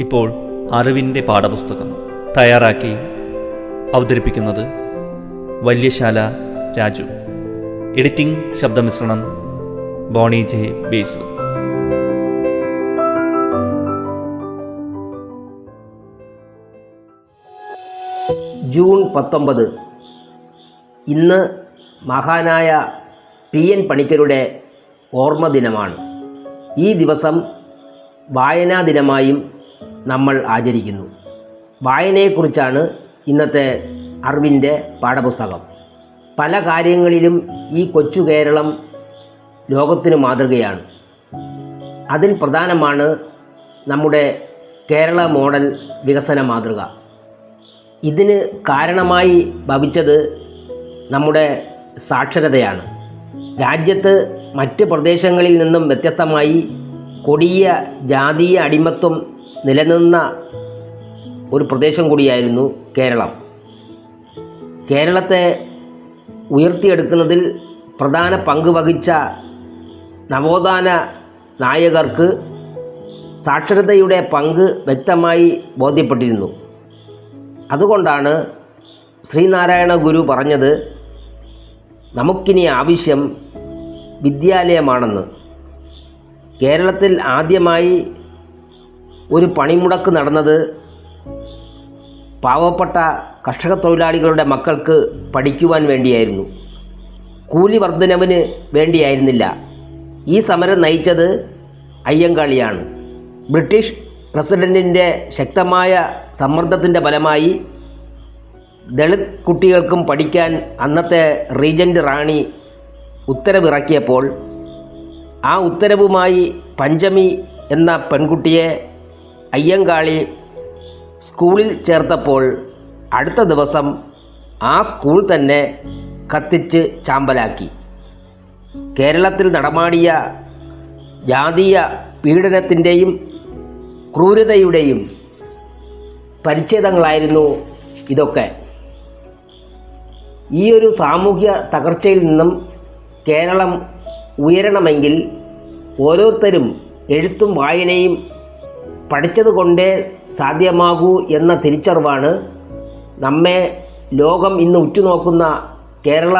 ഇപ്പോൾ അറിവിന്റെ പാഠപുസ്തകം തയ്യാറാക്കി അവതരിപ്പിക്കുന്നത് വല്യശാല രാജു. എഡിറ്റിംഗ് ശബ്ദമിശ്രണം ബോണി ജെ ബേസു. ജൂൺ പത്തൊമ്പത്. ഇന്ന് മഹാനായ പി എൻ പണിക്കരുടെ ഓർമ്മ ദിനമാണ് ഈ ദിവസം വായനാ ദിനമായും നമ്മൾ ആചരിക്കുന്നു. വായനയെക്കുറിച്ചാണ് ഇന്നത്തെ അറിവിന്റെ പാഠപുസ്തകം. പല കാര്യങ്ങളിലും ഈ കൊച്ചു കേരളം ലോകത്തിന് മാതൃകയാണ്. അതിൽ പ്രധാനമാണ് നമ്മുടെ കേരള മോഡൽ വികസന മാതൃക. ഇതിന് കാരണമായി ഭവിച്ചത് നമ്മുടെ സാക്ഷരതയാണ്. രാജ്യത്ത് മറ്റ് പ്രദേശങ്ങളിൽ നിന്നും വ്യത്യസ്തമായി കൊടിയ ജാതീയ അടിമത്വം നിലനിന്ന ഒരു പ്രദേശം കൂടിയായിരുന്നു കേരളം. കേരളത്തെ ഉയർത്തിയെടുക്കുന്നതിൽ പ്രധാന പങ്ക് വഹിച്ച നവോത്ഥാന നായകർക്ക് സാക്ഷരതയുടെ പങ്ക് വ്യക്തമായി ബോധ്യപ്പെട്ടിരുന്നു. അതുകൊണ്ടാണ് ശ്രീനാരായണ ഗുരു പറഞ്ഞത് നമുക്കിനി ആവശ്യം വിദ്യാലയമാണെന്ന്. കേരളത്തിൽ ആദ്യമായി ഒരു പണിമുടക്ക് നടന്നത് പാവപ്പെട്ട കർഷക തൊഴിലാളികളുടെ മക്കൾക്ക് പഠിക്കുവാൻ വേണ്ടിയായിരുന്നു. കൂലി വർധനവിന് വേണ്ടിയായിരുന്നില്ല. ഈ സമരം നയിച്ചത് അയ്യങ്കാളിയാണ്. ബ്രിട്ടീഷ് പ്രസിഡന്റിന്റെ ശക്തമായ സമ്മർദ്ദത്തിന്റെ ഫലമായി ദളിത് കുട്ടികൾക്കും പഠിക്കാൻ അന്നത്തെ റീജന്റ് റാണി ഉത്തരവിറക്കിയപ്പോൾ ആ ഉത്തരവുമായി പഞ്ചമി എന്ന പെൺകുട്ടിയെ അയ്യങ്കാളി സ്കൂളിൽ ചേർത്തപ്പോൾ അടുത്ത ദിവസം ആ സ്കൂൾ തന്നെ കത്തിച്ച് ചാമ്പലാക്കി. കേരളത്തിൽ നടമാടിയ ജാതീയ പീഡനത്തിന്റെയും ക്രൂരതയുടെയും പരിച്ഛേദങ്ങളായിരുന്നു ഇതൊക്കെ. ഈ ഒരു സാമൂഹ്യ തകർച്ചയിൽ നിന്നും കേരളം ഉയരണമെങ്കിൽ ഓരോരുത്തരും എഴുത്തും വായനയും പഠിച്ചതുകൊണ്ടേ സാധ്യമാകൂ എന്ന തിരിച്ചറിവാണ് നമ്മെ ലോകം ഇന്ന് ഉറ്റുനോക്കുന്ന കേരള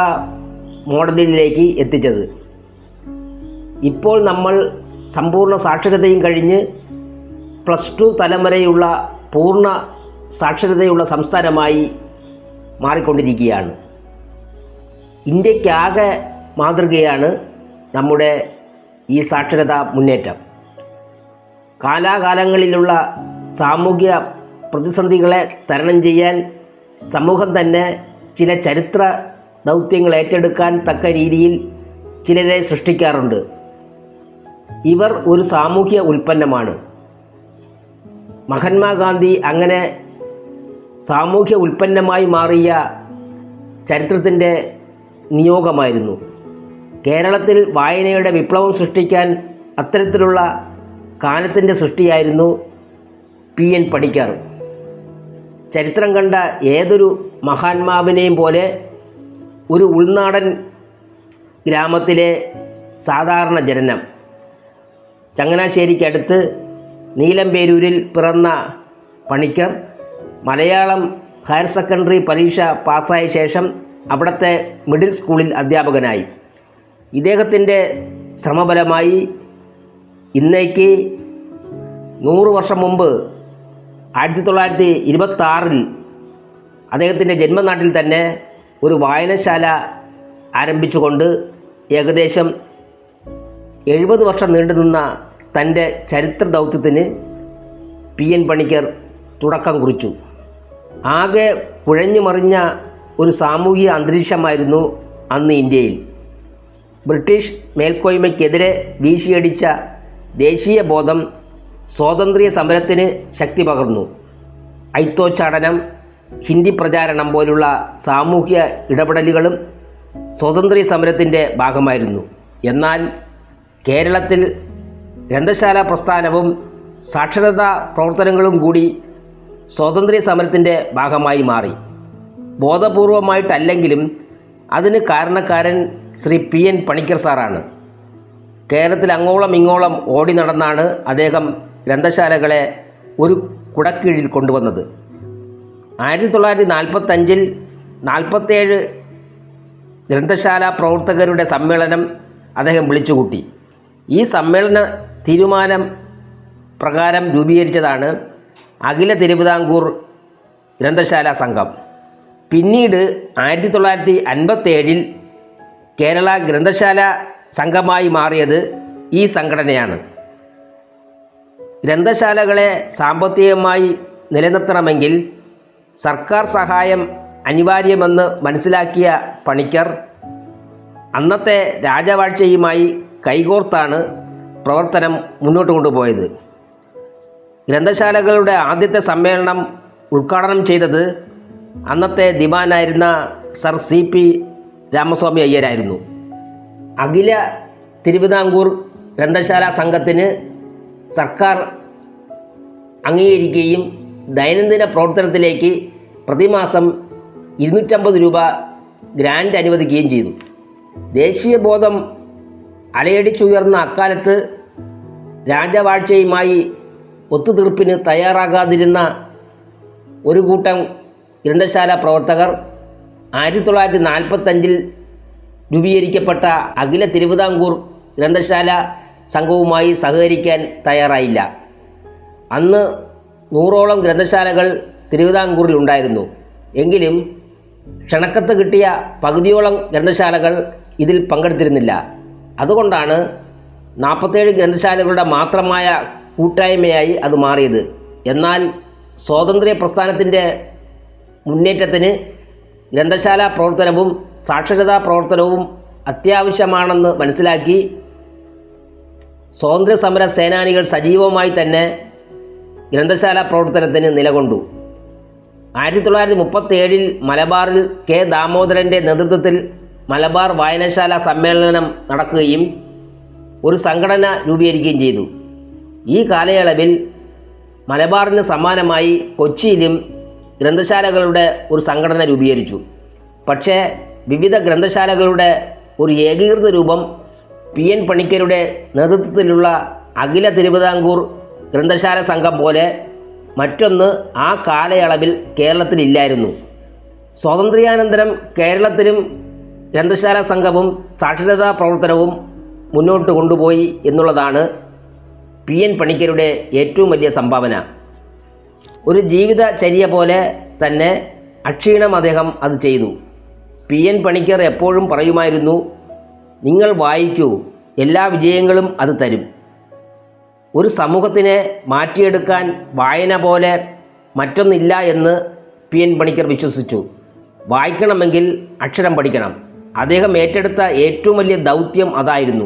മോഡലിലേക്ക് എത്തിച്ചത്. ഇപ്പോൾ നമ്മൾ സമ്പൂർണ സാക്ഷരതയും കഴിഞ്ഞ് പ്ലസ് ടു തലം വരെയുള്ള പൂർണ സാക്ഷരതയുള്ള സംസ്ഥാനമായി മാറിക്കൊണ്ടിരിക്കുകയാണ്. ഇന്ത്യക്കാകെ മാതൃകയാണ് നമ്മുടെ ഈ സാക്ഷരതാ മുന്നേറ്റം. കാലാകാലങ്ങളിലുള്ള സാമൂഹ്യ പ്രതിസന്ധികളെ തരണം ചെയ്യാൻ സമൂഹം തന്നെ ചില ചരിത്ര ദൗത്യങ്ങൾ ഏറ്റെടുക്കാൻ തക്ക രീതിയിൽ ചിലരെ സൃഷ്ടിക്കാറുണ്ട്. ഇവർ ഒരു സാമൂഹ്യ ഉൽപ്പന്നമാണ്. മഹാത്മാഗാന്ധി അങ്ങനെ സാമൂഹ്യ ഉൽപ്പന്നമായി മാറിയ ചരിത്രത്തിന്റെ നിയോഗമായിരുന്നു. കേരളത്തിൽ വായനയുടെ വിപ്ലവം സൃഷ്ടിക്കാൻ അത്തരത്തിലുള്ള കാലത്തിന്റെ സൃഷ്ടിയായിരുന്നു പി എൻ പണിക്കർ ചരിത്രം കണ്ട ഏതൊരു മഹാത്മാവിനെയും പോലെ ഒരു ഉൾനാടൻ ഗ്രാമത്തിലെ സാധാരണ ജനനം. ചങ്ങനാശ്ശേരിക്കടുത്ത് നീലമ്പേരൂരിൽ പിറന്ന പണിക്കർ മലയാളം ഹയർ സെക്കൻഡറി പരീക്ഷ പാസ്സായ ശേഷം അവിടുത്തെ മിഡിൽ സ്കൂളിൽ അധ്യാപകനായി. ഇദ്ദേഹത്തിന്റെ ശ്രമഫലമായി ഇന്നേക്ക് നൂറ് വർഷം മുമ്പ് ആയിരത്തി തൊള്ളായിരത്തി ഇരുപത്തി ആറിൽ അദ്ദേഹത്തിന്റെ ജന്മനാട്ടിൽ തന്നെ ഒരു വായനശാല ആരംഭിച്ചുകൊണ്ട് ഏകദേശം എഴുപത് വർഷം നീണ്ടുനിന്ന തന്റെ ചരിത്ര ദൗത്യത്തിന് പി എൻ പണിക്കർ തുടക്കം കുറിച്ചു. ആകെ കുഴഞ്ഞു മറിഞ്ഞ ഒരു സാമൂഹിക അന്തരീക്ഷമായിരുന്നു അന്ന് ഇന്ത്യയിൽ. ബ്രിട്ടീഷ് മേൽക്കോയ്മയ്ക്കെതിരെ വീശിയടിച്ച ദേശീയ ബോധം സ്വാതന്ത്ര്യ സമരത്തിന് ശക്തി പകർന്നു. ഐത്തോച്ചാടനം ഹിന്ദി പ്രചാരണം പോലുള്ള സാമൂഹ്യ ഇടപെടലുകളും സ്വാതന്ത്ര്യ സമരത്തിന്റെ ഭാഗമായിരുന്നു. എന്നാൽ കേരളത്തിൽ ഗ്രന്ഥശാല പ്രസ്ഥാനവും സാക്ഷരതാ പ്രവർത്തനങ്ങളും കൂടി സ്വാതന്ത്ര്യ സമരത്തിന്റെ ഭാഗമായി മാറി. ബോധപൂർവമായിട്ടല്ലെങ്കിലും അതിന് കാരണക്കാരൻ ശ്രീ പി എൻ പണിക്കർ സാറാണ്. കേരളത്തിൽ അങ്ങോളം ഇങ്ങോളം ഓടി നടന്നാണ് അദ്ദേഹം ഗ്രന്ഥശാലകളെ ഒരു കുടക്കീഴിൽ കൊണ്ടുവന്നത്. ആയിരത്തി തൊള്ളായിരത്തി നാൽപ്പത്തഞ്ചിൽ നാൽപ്പത്തേഴ് ഗ്രന്ഥശാല പ്രവർത്തകരുടെ സമ്മേളനം അദ്ദേഹം വിളിച്ചുകൂട്ടി. ഈ സമ്മേളന തീരുമാനം പ്രകാരം രൂപീകരിച്ചതാണ് അഖില തിരുവിതാംകൂർ ഗ്രന്ഥശാല സംഘം. പിന്നീട് ആയിരത്തി തൊള്ളായിരത്തി അൻപത്തേഴിൽ കേരള ഗ്രന്ഥശാല സംഘമായി മാറിയത് ഈ സംഘടനയാണ്. ഗ്രന്ഥശാലകളെ സാമ്പത്തികമായി നിലനിർത്തണമെങ്കിൽ സർക്കാർ സഹായം അനിവാര്യമെന്ന് മനസ്സിലാക്കിയ പണിക്കർ അന്നത്തെ രാജവാഴ്ചയുമായി കൈകോർത്താണ് പ്രവർത്തനം മുന്നോട്ട് കൊണ്ടുപോയത്. ഗ്രന്ഥശാലകളുടെ ആദ്യത്തെ സമ്മേളനം ഉദ്ഘാടനം ചെയ്തത് അന്നത്തെ ദിവാനായിരുന്ന സർ സി പി രാമസ്വാമി അയ്യരായിരുന്നു. അഖില തിരുവിതാംകൂർ ഗ്രന്ഥശാല സംഘത്തിന് സർക്കാർ അംഗീകരിക്കുകയും ദൈനംദിന പ്രവർത്തനത്തിലേക്ക് പ്രതിമാസം ഇരുന്നൂറ്റമ്പത് രൂപ ഗ്രാൻഡ് അനുവദിക്കുകയും ചെയ്തു. ദേശീയബോധം അലയടിച്ചുയർന്ന അക്കാലത്ത് രാജവാഴ്ചയുമായി ഒത്തുതീർപ്പിന് തയ്യാറാകാതിരുന്ന ഒരു കൂട്ടം ഗ്രന്ഥശാല പ്രവർത്തകർ ആയിരത്തി തൊള്ളായിരത്തി നാൽപ്പത്തഞ്ചിൽ രൂപീകരിക്കപ്പെട്ട അഖില തിരുവിതാംകൂർ ഗ്രന്ഥശാല സംഘവുമായി സഹകരിക്കാൻ തയ്യാറായില്ല. അന്ന് നൂറോളം ഗ്രന്ഥശാലകൾ തിരുവിതാംകൂറിൽ ഉണ്ടായിരുന്നു. എങ്കിലും ക്ഷണക്കത്ത് കിട്ടിയ പകുതിയോളം ഗ്രന്ഥശാലകൾ ഇതിൽ പങ്കെടുത്തിരുന്നില്ല. അതുകൊണ്ടാണ് നാൽപ്പത്തേഴ് ഗ്രന്ഥശാലകളുടെ മാത്രമായ കൂട്ടായ്മയായി അത് മാറിയത്. എന്നാൽ സ്വാതന്ത്ര്യ പ്രസ്ഥാനത്തിന്റെ മുന്നേറ്റത്തിന് ഗ്രന്ഥശാല പ്രവർത്തനവും സാക്ഷരതാ പ്രവർത്തനവും അത്യാവശ്യമാണെന്ന് മനസ്സിലാക്കി സ്വാതന്ത്ര്യ സമര സേനാനികൾ സജീവമായി തന്നെ ഗ്രന്ഥശാല പ്രവർത്തനത്തിന് നിലകൊണ്ടു. ആയിരത്തി തൊള്ളായിരത്തി മുപ്പത്തി ഏഴിൽ മലബാറിൽ കെ ദാമോദരന്റെ നേതൃത്വത്തിൽ മലബാർ വായനശാല സമ്മേളനം നടക്കുകയും ഒരു സംഘടന രൂപീകരിക്കുകയും ചെയ്തു. ഈ കാലയളവിൽ മലബാറിന് സമാനമായി കൊച്ചിയിലും ഗ്രന്ഥശാലകളുടെ ഒരു സംഘടന രൂപീകരിച്ചു. പക്ഷേ വിവിധ ഗ്രന്ഥശാലകളുടെ ഒരു ഏകീകൃത രൂപം പി എൻ പണിക്കരുടെ നേതൃത്വത്തിലുള്ള അഖില തിരുവിതാംകൂർ ഗ്രന്ഥശാല സംഘം പോലെ മറ്റൊന്ന് ആ കാലയളവിൽ കേരളത്തിലില്ലായിരുന്നു. സ്വാതന്ത്ര്യാനന്തരം കേരളത്തിലും ഗ്രന്ഥശാല സംഘവും സാക്ഷരതാ പ്രവർത്തനവും മുന്നോട്ട് കൊണ്ടുപോയി എന്നുള്ളതാണ് പി എൻ പണിക്കരുടെ ഏറ്റവും വലിയ സംഭാവന. ഒരു ജീവിതചര്യ പോലെ തന്നെ അക്ഷീണം അദ്ദേഹം അത് ചെയ്തു. പി എൻ പണിക്കർ എപ്പോഴും പറയുമായിരുന്നു നിങ്ങൾ വായിക്കൂ എല്ലാ വിജയങ്ങളും അത് തരും. ഒരു സമൂഹത്തിനെ മാറ്റിയെടുക്കാൻ വായന പോലെ മറ്റൊന്നില്ല എന്ന് പി എൻ പണിക്കർ വിശ്വസിച്ചു. വായിക്കണമെങ്കിൽ അക്ഷരം പഠിക്കണം. അദ്ദേഹം ഏറ്റെടുത്ത ഏറ്റവും വലിയ ദൗത്യം അതായിരുന്നു.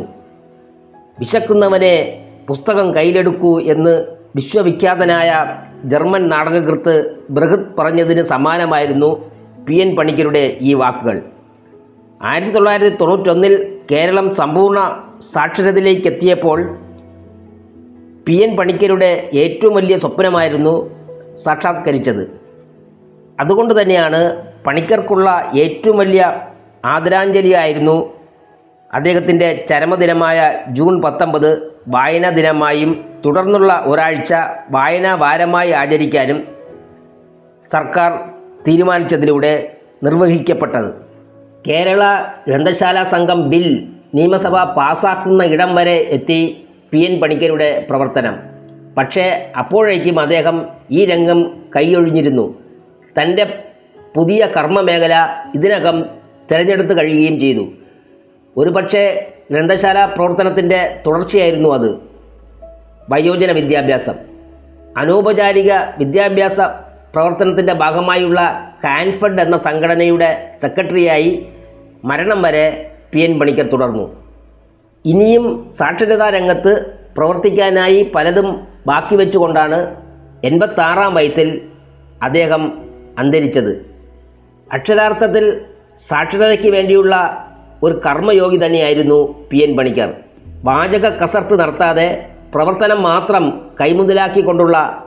വിശക്കുന്നവനെ പുസ്തകം കയ്യിലെടുക്കൂ എന്ന് വിശ്വവിഖ്യാതനായ ജർമ്മൻ നാടകകൃത്ത് ബൃഹത് പറഞ്ഞതിന് സമാനമായിരുന്നു പി എൻ പണിക്കരുടെ ഈ വാക്കുകൾ. ആയിരത്തി തൊള്ളായിരത്തി തൊണ്ണൂറ്റൊന്നിൽ കേരളം സമ്പൂർണ സാക്ഷരതയിലേക്ക് എത്തിയപ്പോൾ പി എൻ പണിക്കരുടെ ഏറ്റവും വലിയ സ്വപ്നമായിരുന്നു സാക്ഷാത്കരിച്ചത്. അതുകൊണ്ട് തന്നെയാണ് പണിക്കർക്കുള്ള ഏറ്റവും വലിയ ആദരാഞ്ജലിയായിരുന്നു അദ്ദേഹത്തിന്റെ ചരമദിനമായ ജൂൺ പത്തൊമ്പത് വായനാ ദിനമായും തുടർന്നുള്ള ഒരാഴ്ച വായനാ വാരമായി ആചരിക്കാനും സർക്കാർ തീരുമാനിച്ചതിലൂടെ നിർവഹിക്കപ്പെട്ടത്. കേരള ഗ്രന്ഥശാല സംഘം ബിൽ നിയമസഭ പാസാക്കുന്ന ഇടം വരെ എത്തി പി എൻ പണിക്കരുടെ പ്രവർത്തനം. പക്ഷേ അപ്പോഴേക്കും അദ്ദേഹം ഈ രംഗം കൈയൊഴിഞ്ഞിരുന്നു. തന്റെ പുതിയ കർമ്മമേഖല ഇതിനകം തിരഞ്ഞെടുത്ത് കഴിയുകയും ചെയ്തു. ഒരുപക്ഷെ ഗ്രന്ഥശാല പ്രവർത്തനത്തിന്റെ തുടർച്ചയായിരുന്നു അത്. വയോജന വിദ്യാഭ്യാസം. അനൗപചാരിക വിദ്യാഭ്യാസ പ്രവർത്തനത്തിന്റെ ഭാഗമായുള്ള കാൻഫഡ് എന്ന സംഘടനയുടെ സെക്രട്ടറിയായി മരണം വരെ പി എൻ പണിക്കർ തുടർന്നു. ഇനിയും സാക്ഷരതാ രംഗത്ത് പ്രവർത്തിക്കാനായി പലതും ബാക്കി വെച്ചുകൊണ്ടാണ് എൺപത്താറാം വയസ്സിൽ അദ്ദേഹം അന്തരിച്ചത്. അക്ഷരാർത്ഥത്തിൽ സാക്ഷരതയ്ക്ക് വേണ്ടിയുള്ള ഒരു കർമ്മയോഗി തന്നെയായിരുന്നു പി എൻ പണിക്കർ. വാചക കസർത്ത് നടത്താതെ പ്രവർത്തനം മാത്രം കൈമുതലാക്കിക്കൊണ്ടുള്ള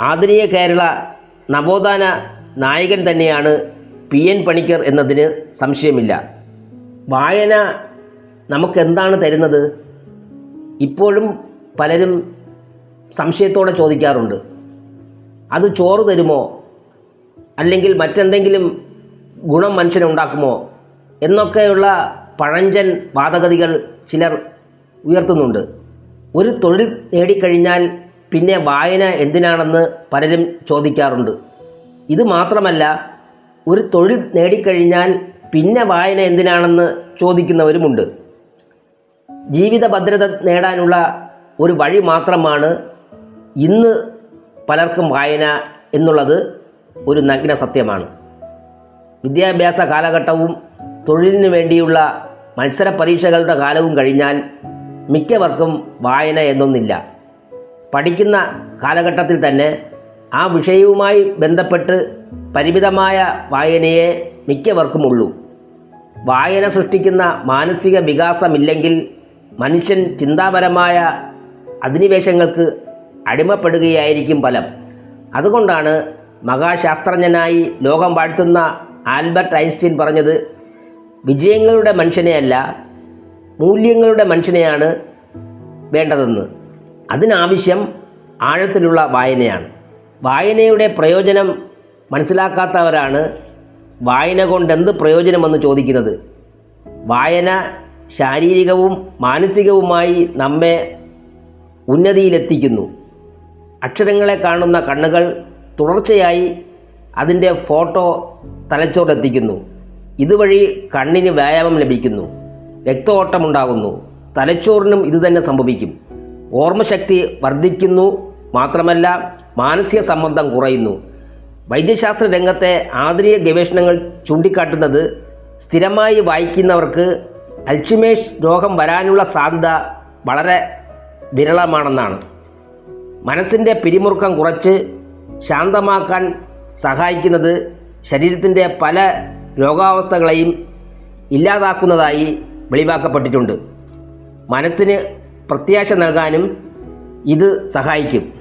ആധുനിക കേരള നവോത്ഥാന നായകൻ തന്നെയാണ് പി എൻ പണിക്കർ എന്നതിന് സംശയമില്ല. വായന നമുക്കെന്താണ് തരുന്നത്? ഇപ്പോഴും പലരും സംശയത്തോടെ ചോദിക്കാറുണ്ട്. അത് ചോറ് തരുമോ? അല്ലെങ്കിൽ മറ്റെന്തെങ്കിലും ഗുണം മനുഷ്യനുണ്ടാക്കുമോ? എന്നൊക്കെയുള്ള പഴഞ്ചൻ വാദഗതികൾ ചിലർ ഉയർത്തുന്നുണ്ട്. ഒരു തൊഴിൽ നേടിക്കഴിഞ്ഞാൽ പിന്നെ വായന എന്തിനാണെന്ന് പലരും ചോദിക്കാറുണ്ട്. ഇത് മാത്രമല്ല ഒരു തൊഴിൽ നേടിക്കഴിഞ്ഞാൽ പിന്നെ വായന എന്തിനാണെന്ന് ചോദിക്കുന്നവരുമുണ്ട്. ജീവിത ഭദ്രത നേടാനുള്ള ഒരു വഴി മാത്രമാണ് ഇന്ന് പലർക്കും വായന എന്നുള്ളത് ഒരു നഗ്ന സത്യമാണ്. വിദ്യാഭ്യാസ കാലഘട്ടവും തൊഴിലിനു വേണ്ടിയുള്ള മത്സര പരീക്ഷകളുടെ കാലവും കഴിഞ്ഞാൽ മിക്കവർക്കും വായന എന്നൊന്നില്ല. പഠിക്കുന്ന കാലഘട്ടത്തിൽ തന്നെ ആ വിഷയവുമായി ബന്ധപ്പെട്ട് പരിമിതമായ വായനയെ മിക്കവർക്കും ഉള്ളൂ വായന സൃഷ്ടിക്കുന്ന മാനസിക വികാസമില്ലെങ്കിൽ മനുഷ്യൻ ചിന്താപരമായ അധിനിവേശങ്ങൾക്ക് അടിമപ്പെടുകയായിരിക്കും ഫലം. അതുകൊണ്ടാണ് മഹാശാസ്ത്രജ്ഞനായി ലോകം വാഴ്ത്തുന്ന ആൽബർട്ട് ഐൻസ്റ്റീൻ പറഞ്ഞത് വിജയങ്ങളുടെ മനുഷ്യനെയല്ല മൂല്യങ്ങളുടെ മനുഷ്യനെയാണ് വേണ്ടതെന്ന്. അതിനാവശ്യം ആഴത്തിലുള്ള വായനയാണ്. വായനയുടെ പ്രയോജനം മനസ്സിലാക്കാത്തവരാണ് വായന കൊണ്ട് എന്ത് പ്രയോജനമെന്ന് ചോദിക്കുന്നത്. വായന ശാരീരികവും മാനസികവുമായി നമ്മെ ഉന്നതിയിലെത്തിക്കുന്നു. അക്ഷരങ്ങളെ കാണുന്ന കണ്ണുകൾ തുടർച്ചയായി അതിന്റെ ഫോട്ടോ തലച്ചോറിലെത്തിക്കുന്നു ഇതുവഴി കണ്ണിന് വ്യായാമം ലഭിക്കുന്നു. രക്തഓട്ടമുണ്ടാകുന്നു. തലച്ചോറിനും ഇതുതന്നെ സംഭവിക്കും. ഓർമ്മശക്തി വർദ്ധിക്കുന്നു. മാത്രമല്ല മാനസിക സമ്മർദ്ദം കുറയുന്നു. വൈദ്യശാസ്ത്ര രംഗത്തെ ആധുനിക ഗവേഷണങ്ങൾ ചൂണ്ടിക്കാട്ടുന്നത് സ്ഥിരമായി വായിക്കുന്നവർക്ക് അൽഷിമേഴ്സ് രോഗം വരാനുള്ള സാധ്യത വളരെ വിരളമാണെന്നാണ്. മനസ്സിന്റെ പിരിമുറുക്കം കുറച്ച് ശാന്തമാക്കാൻ സഹായിക്കുന്നത് ശരീരത്തിന്റെ പല രോഗാവസ്ഥകളെയും ഇല്ലാതാക്കുന്നതായി വെളിവാക്കപ്പെട്ടിട്ടുണ്ട്. മനസ്സിന് പ്രത്യാശ നൽകാനും ഇത് സഹായിക്കും.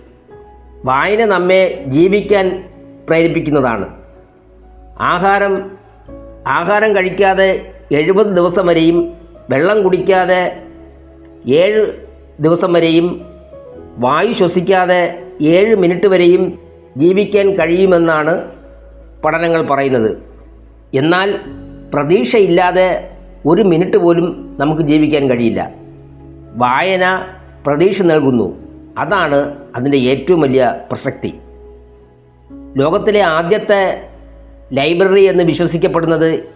വായന നമ്മെ ജീവിക്കാൻ പ്രേരിപ്പിക്കുന്നതാണ്. ആഹാരം ആഹാരം കഴിക്കാതെ എഴുപത് ദിവസം വരെയും വെള്ളം കുടിക്കാതെ ഏഴ് ദിവസം വരെയും വായു ശ്വസിക്കാതെ ഏഴ് മിനിറ്റ് വരെയും ജീവിക്കാൻ കഴിയുമെന്നാണ് പഠനങ്ങൾ പറയുന്നത്. എന്നാൽ പ്രതീക്ഷയില്ലാതെ ഒരു മിനിറ്റ് പോലും നമുക്ക് ജീവിക്കാൻ കഴിയില്ല. വായന പ്രതീക്ഷ നൽകുന്നു. അതാണ് അതിന്റെ ഏറ്റവും വലിയ പ്രസക്തി. ലോകത്തിലെ ആദ്യത്തെ ലൈബ്രറി എന്ന് വിശ്വസിക്കപ്പെടുന്നത്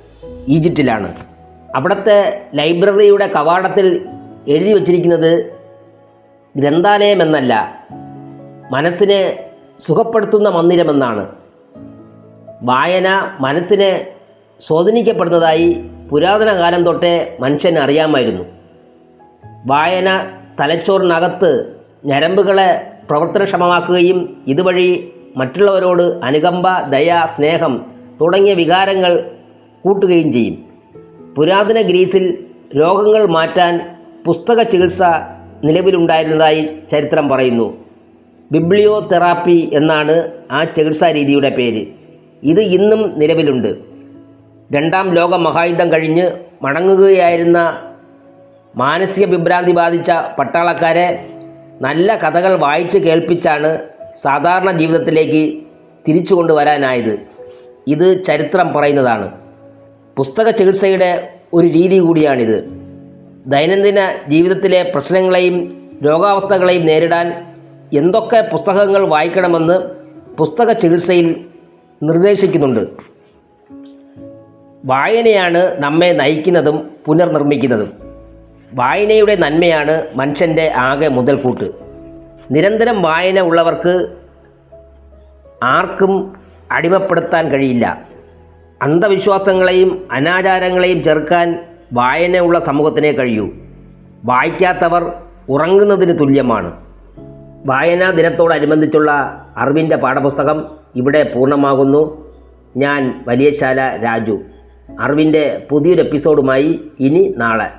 ഈജിപ്തിലാണ്. അവിടുത്തെ ലൈബ്രറിയുടെ കവാടത്തിൽ എഴുതി വച്ചിരിക്കുന്നത് ഗ്രന്ഥാലയം എന്നല്ല മനസ്സിനെ സുഖപ്പെടുത്തുന്ന മന്ദിരമെന്നാണ്. വായന മനസ്സിനെ സ്വാധീനിക്കപ്പെടുന്നതായി പുരാതന കാലം തൊട്ടേ മനുഷ്യന് അറിയാമായിരുന്നു. വായന തലച്ചോറിനകത്ത് ഞരമ്പുകളെ പ്രവർത്തനക്ഷമമാക്കുകയും ഇതുവഴി മറ്റുള്ളവരോട് അനുകമ്പ ദയ സ്നേഹം തുടങ്ങിയ വികാരങ്ങൾ കൂട്ടുകയും ചെയ്യും. പുരാതന ഗ്രീസിൽ രോഗങ്ങൾ മാറ്റാൻ പുസ്തക ചികിത്സ നിലവിലുണ്ടായിരുന്നതായി ചരിത്രം പറയുന്നു. ബിബ്ലിയോ തെറാപ്പി എന്നാണ് ആ ചികിത്സാ രീതിയുടെ പേര്. ഇത് ഇന്നും നിലവിലുണ്ട്. രണ്ടാം ലോക മഹായുദ്ധം കഴിഞ്ഞ് മടങ്ങുകയായിരുന്ന മാനസിക വിഭ്രാന്തി ബാധിച്ച പട്ടാളക്കാരെ നല്ല കഥകൾ വായിച്ച് കേൾപ്പിച്ചാണ് സാധാരണ ജീവിതത്തിലേക്ക് തിരിച്ചു കൊണ്ടുവരാനായത്. ഇത് ചരിത്രം പറയുന്നതാണ്. പുസ്തക ചികിത്സയുടെ ഒരു രീതി കൂടിയാണിത്. ദൈനംദിന ജീവിതത്തിലെ പ്രശ്നങ്ങളെയും രോഗാവസ്ഥകളെയും നേരിടാൻ എന്തൊക്കെ പുസ്തകങ്ങൾ വായിക്കണമെന്ന് പുസ്തക ചികിത്സയിൽ നിർദ്ദേശിക്കുന്നുണ്ട്. വായനയാണ് നമ്മെ നയിക്കുന്നതും പുനർനിർമ്മിക്കുന്നതും. വായനയുടെ നന്മയാണ് മനുഷ്യന്റെ ആകെ മുതൽക്കൂട്ട്. നിരന്തരം വായന ഉള്ളവർക്ക് ആർക്കും അടിമപ്പെടുത്താൻ കഴിയില്ല. അന്ധവിശ്വാസങ്ങളെയും അനാചാരങ്ങളെയും ചെറുക്കാൻ വായനയുള്ള സമൂഹത്തിനേ കഴിയൂ. വായിക്കാത്തവർ ഉറങ്ങുന്നതിന് തുല്യമാണ്. വായനാ ദിനത്തോടനുബന്ധിച്ചുള്ള അറിവിന്റെ പാഠപുസ്തകം ഇവിടെ പൂർണമാകുന്നു. ഞാൻ വലിയശാല രാജു. അറിവിന്റെ പുതിയൊരു എപ്പിസോഡുമായി ഇനി നാളെ.